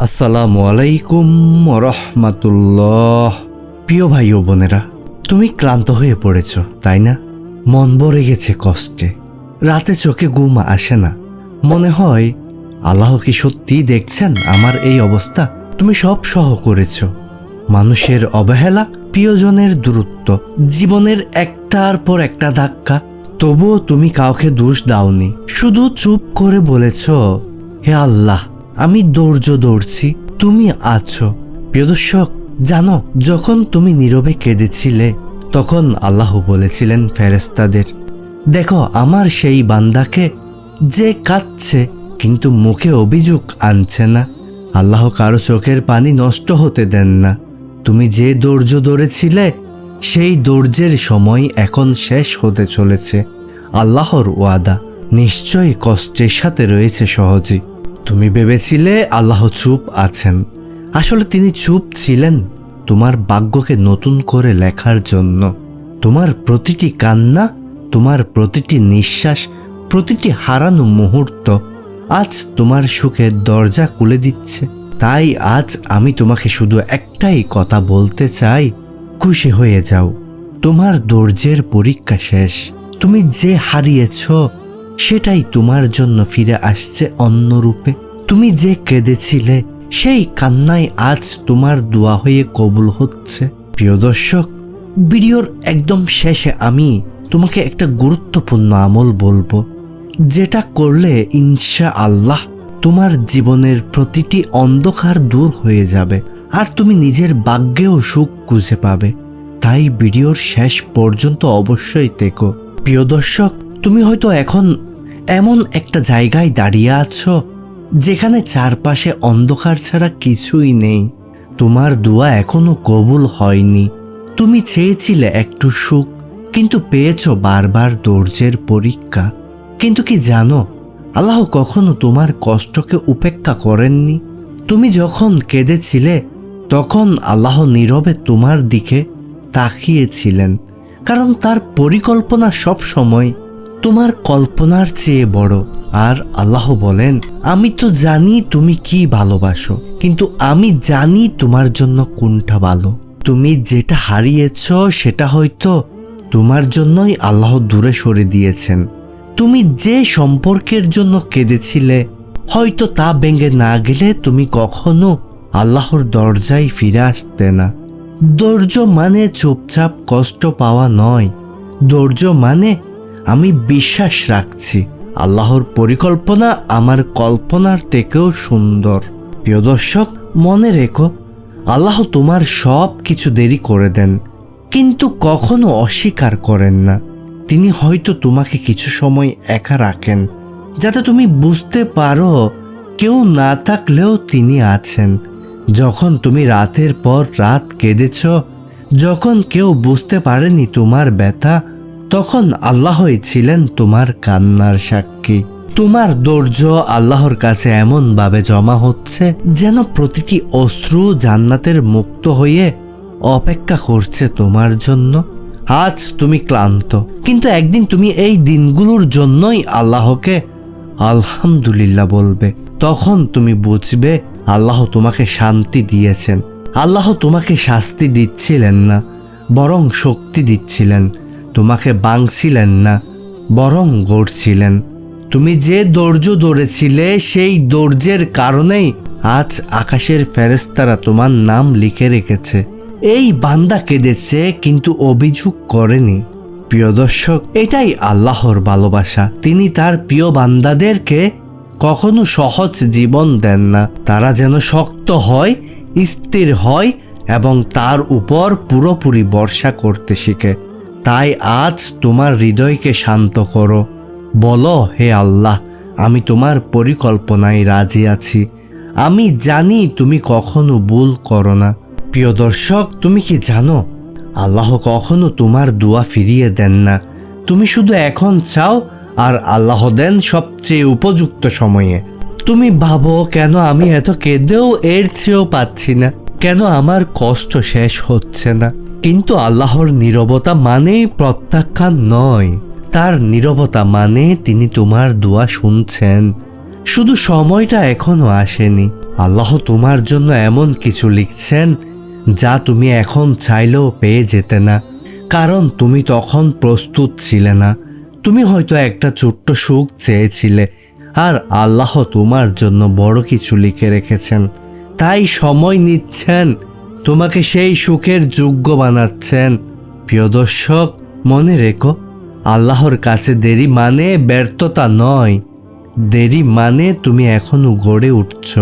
আসসালামু আলাইকুম প্রিয় ভাই ও বোনেরা, তুমি ক্লান্ত হয়ে পড়েছ, তাই না? মন ভরে গেছে কষ্টে। রাতে চোখে ঘুম আসে না। মনে হয়, আল্লাহ কি সত্যি দেখছেন আমার এই অবস্থা? তুমি সব সহ করেছ। মানুষের অবহেলা প্রিয়জনের দূরত্ব, জীবনের একটার পর একটা ধাক্কা তবুও তুমি কাউকে দোষ দাওনি। শুধু চুপ করে বলেছ, হে আল্লাহ, আমি দৌড় দৌড়ছি তুমি আছো। প্রিয় দর্শক, জানো, যখন তুমি নীরবে কেঁদেছিলে, তখন আল্লাহ বলেছিলেন ফেরেস্তাদের দেখো, আমার সেই বান্দাকে যে কাঁদছে, কিন্তু মুখে অভিযোগ আনছে না। আল্লাহ কারও চোখের পানি নষ্ট হতে দেন না। তুমি যে দৌর্য দৌড়েছিলে সেই দৌর্যের সময় এখন শেষ হতে চলেছে। আল্লাহর ওয়াদা। নিশ্চয়ই কষ্টের সাথে রয়েছে সহজই তুমি ভেবেছিলে আল্লাহ চুপ আছেন। আসলে তিনি চুপ ছিলেন তোমার ভাগ্যকে নতুন করে লেখার জন্য। তোমার প্রতিটি কান্না, তোমার প্রতিটি নিঃশ্বাস, প্রতিটি হারানো মুহূর্ত আজ তোমার সুখের দরজা খুলে দিচ্ছে। তাই আজ আমি তোমাকে শুধু একটাই কথা বলতে চাই, খুশি হয়ে যাও। তোমার ধৈর্যের পরীক্ষা শেষ। তুমি যে হারিয়েছ, সেটাই তোমার জন্য ফিরে আসছে অন্য রূপে। তুমি যে কেঁদেছিলে, সেই কান্নাই আজ তোমার দোয়া হয়ে কবুল হচ্ছে। প্রিয় দর্শক, ভিডিওর একদম শেষে আমি তোমাকে একটা গুরুত্বপূর্ণ আমল বলব। যেটা করলে ইনশা আল্লাহ তোমার জীবনের প্রতিটি অন্ধকার দূর হয়ে যাবে আর তুমি নিজের ভাগ্যেও সুখ খুঁজে পাবে। তাই ভিডিওর শেষ পর্যন্ত অবশ্যই দেখো। প্রিয় দর্শক, তুমি হয়তো এখন এমন একটা জায়গায় দাঁড়িয়ে আছো যেখানে চারপাশে অন্ধকার ছাড়া কিছুই নেই। তোমার দোয়া এখনও কবুল হয়নি। তুমি চেয়েছিলে একটু সুখ, কিন্তু পেয়েছ বারবার দৌর্যের পরীক্ষা। কিন্তু কি জানো, আল্লাহ কখনো তোমার কষ্টকে উপেক্ষা করেননি। তুমি যখন কেঁদেছিলে, তখন আল্লাহ নীরবে তোমার দিকে তাকিয়েছিলেন। কারণ তার পরিকল্পনা সব সময় তোমার কল্পনার চেয়ে বড়। আর আল্লাহ বলেন, আমি তো জানি তুমি কি ভালোবাসো, কিন্তু আমি জানি তোমার জন্য কোনটা ভালো। তুমি যেটা হারিয়েছ, সেটা হয়তো তোমার জন্যই আল্লাহ দূরে সরে দিয়েছেন। তুমি যে সম্পর্কের জন্য কেঁদেছিলে, হয়তো তা ভেঙে না গেলে তুমি কখনো আল্লাহর দরজায় ফিরে আসতে না। ধৈর্য মানে চুপচাপ কষ্ট পাওয়া নয়। ধৈর্য মানে আমি বিশ্বাস রাখছি। আল্লাহর পরিকল্পনা আমার কল্পনার থেকেও সুন্দর। প্রিয় দর্শক, মনে রেখো, আল্লাহ তোমার সব কিছু দেরি করে দেন, কিন্তু কখনো অস্বীকার করেন না। তিনি হয়তো তোমাকে কিছু সময় একা রাখেন, যাতে তুমি বুঝতে পারো, কেউ না থাকলেও তিনি আছেন। যখন তুমি রাতের পর রাত কেঁদেছ, যখন কেউ বুঝতে পারেনি তোমার ব্যথা, তখন আল্লাহই ছিলেন তোমার কান্নার সাক্ষী। তোমার ধৈর্য আল্লাহর কাছে এমনভাবে জমা হচ্ছে যেন প্রতিটি অশ্রু জান্নাতের মুক্ত হয়ে অপেক্ষা করছে তোমার জন্য। আজ তুমি ক্লান্ত, কিন্তু একদিন তুমি এই দিনগুলোর জন্যই আল্লাহকে আলহামদুলিল্লাহ বলবে। তখন তুমি বুঝবে আল্লাহ তোমাকে শান্তি দিয়েছেন। আল্লাহ তোমাকে শাস্তি দিচ্ছিলেন না, বরং শক্তি দিচ্ছিলেন। তোমাকে বাংছিলেন না, বরং গড়ছিলেন। তুমি যে দৌর্য দৌড়েছিলে সেই দৌর্যের কারণেই আজ আকাশের ফেরেস্তারা তোমার নাম লিখে রেখেছে। এই বান্দা কেঁদেছে, কিন্তু অভিযোগ করেনি। প্রিয় দর্শক, এটাই আল্লাহর ভালোবাসা। তিনি তার প্রিয় বান্দাদেরকে কখনো সহজ জীবন দেন না। তারা যেন শক্ত হয়, স্থির হয় এবং তার উপর পুরোপুরি বর্ষা করতে শিখে। তাই আজ তোমার হৃদয়কে শান্ত করো। বলো, হে আল্লাহ, আমি তোমার পরিকল্পনায় রাজি আছি। আমি জানি তুমি কখনো ভুল করো না। প্রিয় দর্শক, তুমি কি জানো আল্লাহ কখনো তোমার দোয়া ফিরিয়ে দেন না। তুমি শুধু এখন চাও আর আল্লাহ দেন সবচেয়ে উপযুক্ত সময়ে। তুমি ভাবো, কেন আমি এত কেঁদেও এর চেয়েও পাচ্ছি না? কেন আমার কষ্ট শেষ হচ্ছে না? কিন্তু আল্লাহর নীরবতা মানেই প্রত্যাখ্যান নয়। তার নীরবতা মানে তিনি তোমার দোয়া শুনছেন। শুধু সময়টা এখনও আসেনি। আল্লাহ তোমার জন্য এমন কিছু লিখছেন যা তুমি এখন চাইলেও পেয়ে যেতে না। কারণ তুমি তখন প্রস্তুত ছিলে না। তুমি হয়তো একটা ছোট্ট সুখ চেয়েছিলে। আর আল্লাহ তোমার জন্য বড় কিছু লিখে রেখেছেন। তাই সময় নিচ্ছেন। তোমাকে সেই সুখের যোগ্য বানাচ্ছেন। প্রিয় দর্শক, মনে রেখো, আল্লাহর কাছে দেরি মানে ব্যর্থতা নয়। দেরি মানে তুমি এখনও গড়ে উঠছ।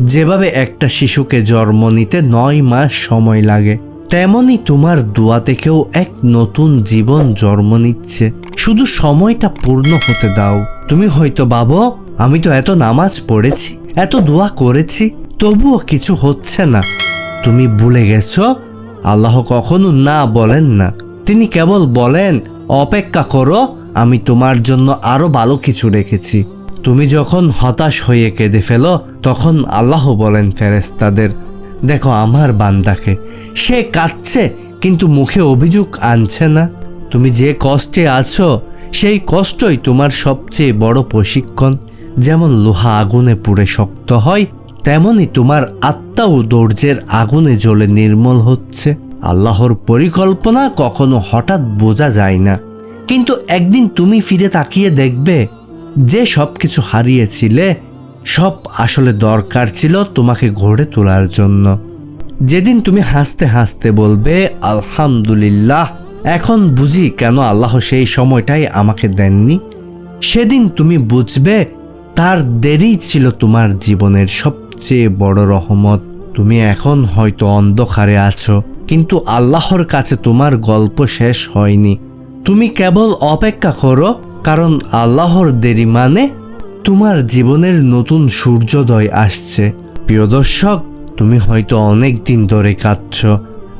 যেভাবে একটা শিশুকে জন্ম নিতে নয় মাস সময় লাগে, তেমনি তোমার দোয়া থেকেও এক নতুন জীবন জন্ম নিচ্ছে। শুধু সময়টা পূর্ণ হতে দাও। তুমি হয়তো ভাবো, আমি তো এত নামাজ পড়েছি, এত দোয়া করেছি, তবুও কিছু হচ্ছে না। তুমি ভুলে গেছ? আল্লাহ কখনো না বলেন না। তিনি কেবল বলেন, অপেক্ষা করো, আমি তোমার জন্য আরও ভালো কিছু রেখেছি। তুমি যখন হতাশ হয়ে কেঁদে ফেলো, তখন আল্লাহ বলেন ফেরেস্তাদের দেখো আমার বান্দাকে, সে কাঁদছে, কিন্তু মুখে অভিযোগ আনছে না। তুমি যে কষ্টে আছো, সেই কষ্টই তোমার সবচেয়ে বড় প্রশিক্ষণ। যেমন লোহা আগুনে পুড়ে শক্ত হয়, তেমনি তোমার আত্মাও দৌর্যের আগুনে জ্বলে নির্মল হচ্ছে। আল্লাহর পরিকল্পনা কখনো হঠাৎ বোঝা যায় না। কিন্তু একদিন তুমি ফিরে তাকিয়ে দেখবে যে সব কিছু হারিয়েছিলে, সব আসলে দরকার ছিল তোমাকে গড়ে তোলার জন্য। যেদিন তুমি হাসতে হাসতে বলবে, আলহামদুলিল্লাহ, এখন বুঝি কেন আল্লাহ সেই সময়টাই আমাকে দেননি? সেদিন তুমি বুঝবে, তার দেরি ছিল তোমার জীবনের সবচেয়ে বড় রহমত। তুমি এখন হয়তো অন্ধকারে আছো, কিন্তু আল্লাহর কাছে তোমার গল্প শেষ হয়নি। তুমি কেবল অপেক্ষা করো কারণ আল্লাহর দেরি মানে তোমার জীবনের নতুন সূর্যোদয় আসছে। প্রিয় দর্শক, তুমি হয়তো অনেক দিন ধরে কাঁদছ,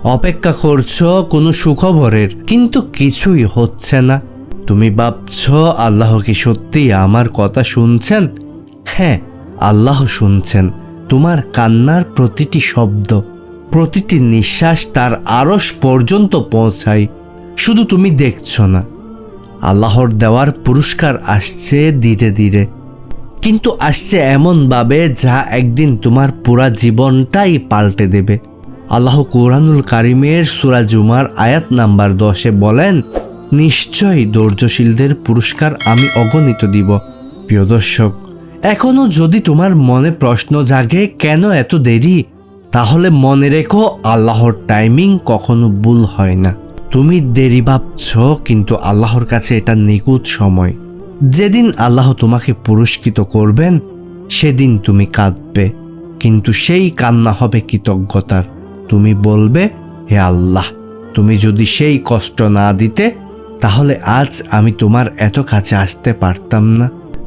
অপেক্ষা করছ কোনো সুখবরের, কিন্তু কিছুই হচ্ছে না। তুমি ভাবছ, আল্লাহ কি সত্যি আমার কথা শুনছেন? হ্যাঁ আল্লাহ শুনছেন, তোমার কান্নার প্রতিটি শব্দ, প্রতিটি নিঃশ্বাস তার আরস পর্যন্ত পৌঁছায়। শুধু তুমি দেখছ না। আল্লাহর দেওয়ার পুরস্কার আসছে ধীরে ধীরে। কিন্তু আসছে এমনভাবে যা একদিন তোমার পুরা জীবনটাই পাল্টে দেবে। আল্লাহ কোরআনুল কারিমের সুরা জুমার আয়াত নাম্বার দশে বলেন, নিশ্চয়ই ধৈর্যশীলদের পুরস্কার আমি অগণিত দিব। প্রিয় দর্শক, এখনও যদি তোমার মনে প্রশ্ন জাগে, কেন এত দেরি? তাহলে মনে রেখো, আল্লাহর টাইমিং কখনো ভুল হয় না। তুমি দেরি ভাবছ, কিন্তু আল্লাহর কাছে এটা নিখুঁত সময়। যেদিন আল্লাহ তোমাকে পুরস্কৃত করবেন, সেদিন তুমি কাঁদবে, কিন্তু সেই কান্না হবে কৃতজ্ঞতার। তুমি বলবে, হে আল্লাহ, তুমি যদি সেই কষ্ট না দিতে, তাহলে আজ আমি তোমার এত কাছে আসতে পারতাম না।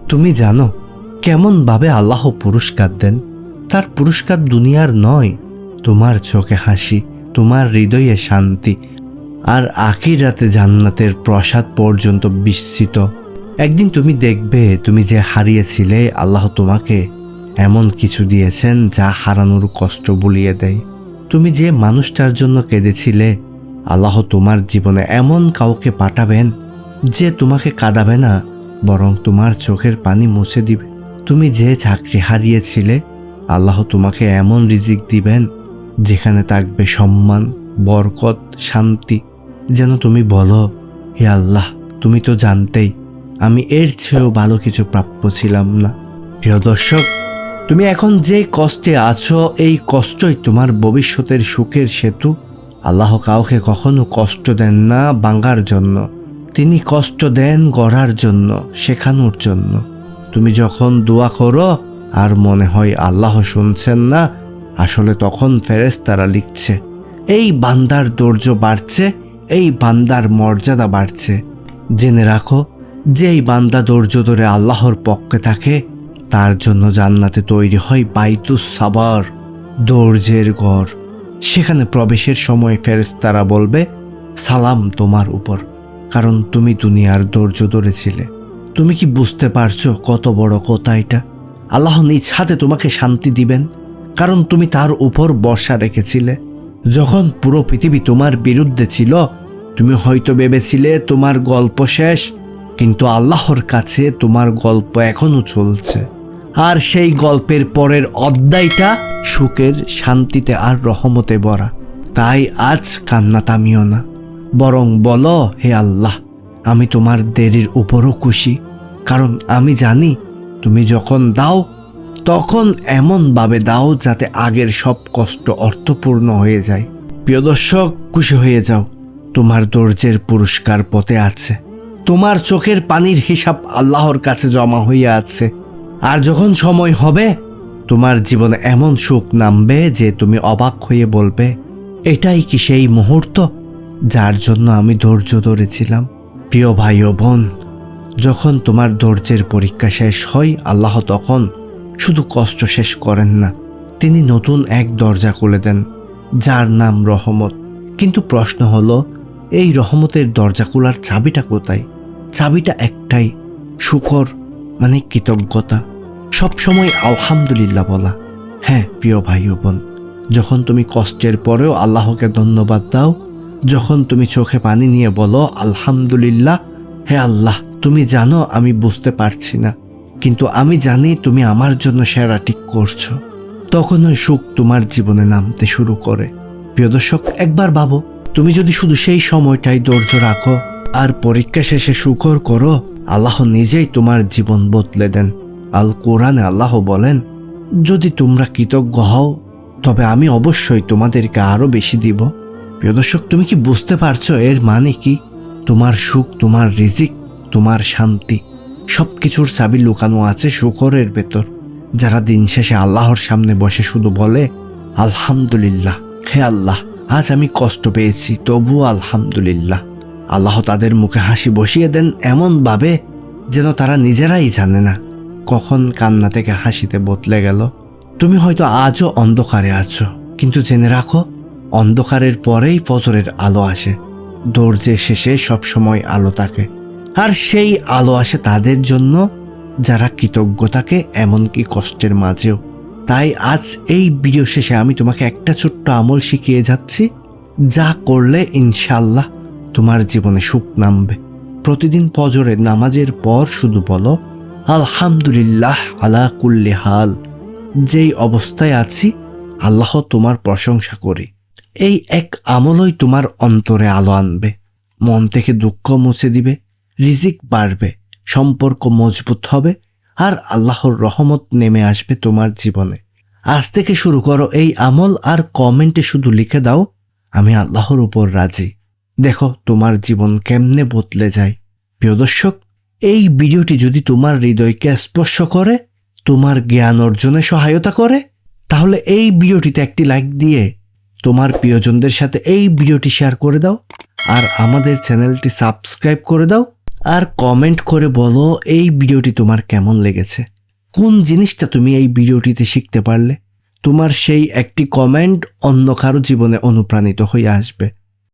তুমি জানো, কেমনভাবে আল্লাহ পুরস্কার দেন। তার পুরস্কার দুনিয়ার নয়, তোমার চোখে হাসি, তোমার হৃদয়ে শান্তি আর আখির রাতে জান্নাতের প্রসাদ পর্যন্ত বিস্মিত একদিন তুমি দেখবে তুমি যে হারিয়েছিলে, আল্লাহ তোমাকে এমন কিছু দিয়েছেন যা হারানোর কষ্ট বুলিয়ে দেয়। তুমি যে মানুষটার জন্য কেঁদেছিলে, আল্লাহ তোমার জীবনে এমন কাউকে পাঠাবেন যে তোমাকে কাঁদাবে না, বরং তোমার চোখের পানি মুছে দিবে। তুমি যে চাকরি হারিয়েছিলে, আল্লাহ তোমাকে এমন রিজিক দিবেন যেখানে থাকবে সম্মান, বরকত, শান্তি যেন তুমি বলো, হে আল্লাহ, তুমি তো জানতেই, আমি এর চেয়েও ভালো কিছু প্রাপ্য ছিলাম না। প্রিয় দর্শক, তুমি এখন যে কষ্টে আছো, এই কষ্টই তোমার ভবিষ্যতের সুখের সেতু। আল্লাহ কাউকে কখনো কষ্ট দেন না বাঙ্গার জন্য। তিনি কষ্ট দেন গড়ার জন্য, শেখানোর জন্য। তুমি যখন দোয়া করো, আর মনে হয় আল্লাহ শুনছেন না, আসলে তখন ফেরেশতারা লিখছে, এই বান্দার ধৈর্য বাড়ছে এই বান্দার মর্যাদা বাড়ছে। জেনে রাখো যে এই বান্দা ধৈর্য ধরে আল্লাহর পক্ষে থাকে, তার জন্য জান্নাতে তৈরি হয় বাইতুস সাবার ধৈর্যের ঘর। সেখানে প্রবেশের সময় ফেরেশতারা বলবে, সালাম তোমার উপর, কারণ তুমি দুনিয়ার ধৈর্য ধরেছিলে। তুমি কি বুঝতে পারছ কত বড় কথা এটা? আল্লাহ নিজ হাতে তোমাকে শান্তি দিবেন, কারণ তুমি তার উপর বর্ষা রেখেছিলে। যখন পুরো পৃথিবী তোমার বিরুদ্ধে ছিল, তুমি হয়তো ভেবেছিলে তোমার গল্প শেষ, কিন্তু আল্লাহর কাছে তোমার গল্প এখনও চলছে। আর সেই গল্পের পরের অধ্যায়টা সুখের শান্তিতে আর রহমতে ভরা। তাই আজ কান্না থামিও না। বরং বলো, হে আল্লাহ, আমি তোমার দেরির উপরও খুশি। কারণ আমি জানি, তুমি যখন দাও তখন এমনভাবে দাও যাতে আগের সব কষ্ট অর্থপূর্ণ হয়ে যায়। প্রিয় দর্শক, খুশি হয়ে যাও। তোমার ধৈর্যের পুরস্কার পথে আছে। তোমার চোখের পানির হিসাব আল্লাহর কাছে জমা হইয়া আছে। আর যখন সময় হবে, তোমার জীবনে এমন সুখ নামবে যে তুমি অবাক হয়ে বলবে, এটাই কি সেই মুহূর্ত যার জন্য আমি ধৈর্য ধরেছিলাম? প্রিয় ভাই ও বোন, যখন তোমার ধৈর্যের পরীক্ষা শেষ হয়, আল্লাহ তখন শুধু কষ্ট শেষ করেন না, তিনি নতুন এক দরজা খুলে দেন, যার নাম রহমত। কিন্তু প্রশ্ন হলো, এই রহমতের দরজা খোলার চাবিটা কোথায়? চাবিটা একটাই, শুকর মানে কৃতজ্ঞতা। সবসময় আলহামদুলিল্লাহ বলা। হ্যাঁ প্রিয় ভাই ও বোন, যখন তুমি কষ্টের পরেও আল্লাহকে ধন্যবাদ দাও, যখন তুমি চোখে পানি নিয়ে বলো, আলহামদুলিল্লাহ হে আল্লাহ, তুমি জানো আমি বুঝতে পারছি না। কিন্তু আমি জানি তুমি আমার জন্য সেরা ঠিক করছ। তখন ওই সুখ তোমার জীবনে নামতে শুরু করে। প্রিয় দর্শক, একবার ভাবো, তুমি যদি শুধু সেই সময়টাই ধৈর্য রাখো আর পরীক্ষা শেষে শুকর করো, আল্লাহ নিজেই তোমার জীবন বদলে দেন। আল কোরআনে আল্লাহ বলেন, যদি তোমরা কৃতজ্ঞ হও, তবে আমি অবশ্যই তোমাদেরকে আরও বেশি দিব। প্রিয় দর্শক, তুমি কি বুঝতে পারছ এর মানে কি? তোমার সুখ, তোমার রিজিক, তোমার শান্তি। সব কিছুর চাবি লুকানো আছে শুকরের ভেতর। যারা দিন শেষে আল্লাহর সামনে বসে শুধু বলে, আলহামদুলিল্লাহ, হে আল্লাহ, আজ আমি কষ্ট পেয়েছি তবুও আলহামদুলিল্লাহ। আল্লাহ তাদের মুখে হাসি বসিয়ে দেন এমনভাবে যেন তারা নিজেরাই জানে না। কখন কান্না থেকে হাসিতে বদলে গেল। তুমি হয়তো আজও অন্ধকারে আছো, কিন্তু জেনে রাখো, অন্ধকারের পরেই ফজরের আলো আসে। দৌড়ের শেষে সবসময় আলো থাকে। আর সেই আলো আসে তাদের জন্য, যারা কৃতজ্ঞ থাকে এমনকি কষ্টের মাঝেও। তাই আজ এই ভিডিও শেষে আমি তোমাকে একটা ছোট্ট আমল শিখিয়ে যাচ্ছি, যা করলে ইনশাল্লাহ তোমার জীবনে সুখ নামবে। প্রতিদিন পজরে নামাজের পর শুধু বলো, আলহামদুলিল্লাহ আলা কুল্লি হাল। যেই অবস্থায় আছি, আল্লাহ তোমার প্রশংসা করি। এই এক আমলই তোমার অন্তরে আলো আনবে, মন থেকে দুঃখ মুছে দিবে রিজিক বাড়বে, সম্পর্ক মজবুত হবে, আর আল্লাহর রহমত নেমে আসবে তোমার জীবনে। আজ থেকে শুরু করো এই আমল, আর কমেন্টে শুধু লিখে দাও, আমি আল্লাহর উপর রাজি। দেখো তোমার জীবন কেমনে বদলে যায়। প্রিয় দর্শক, এই ভিডিওটি যদি তোমার হৃদয়কে স্পর্শ করে, তোমার জ্ঞান অর্জনে সহায়তা করে, তাহলে এই ভিডিওটিতে একটি লাইক দিয়ে তোমার প্রিয়জনদের সাথে এই ভিডিওটি শেয়ার করে দাও, আর আমাদের চ্যানেলটি সাবস্ক্রাইব করে দাও আর কমেন্ট করে বলো এই ভিডিওটি তোমার কেমন লেগেছে? কোন জিনিসটা তুমি এই ভিডিওটিতে শিখতে পারলে? তোমার সেই একটি কমেন্ট অন্য কারও জীবনে অনুপ্রাণিত হয়ে আসবে।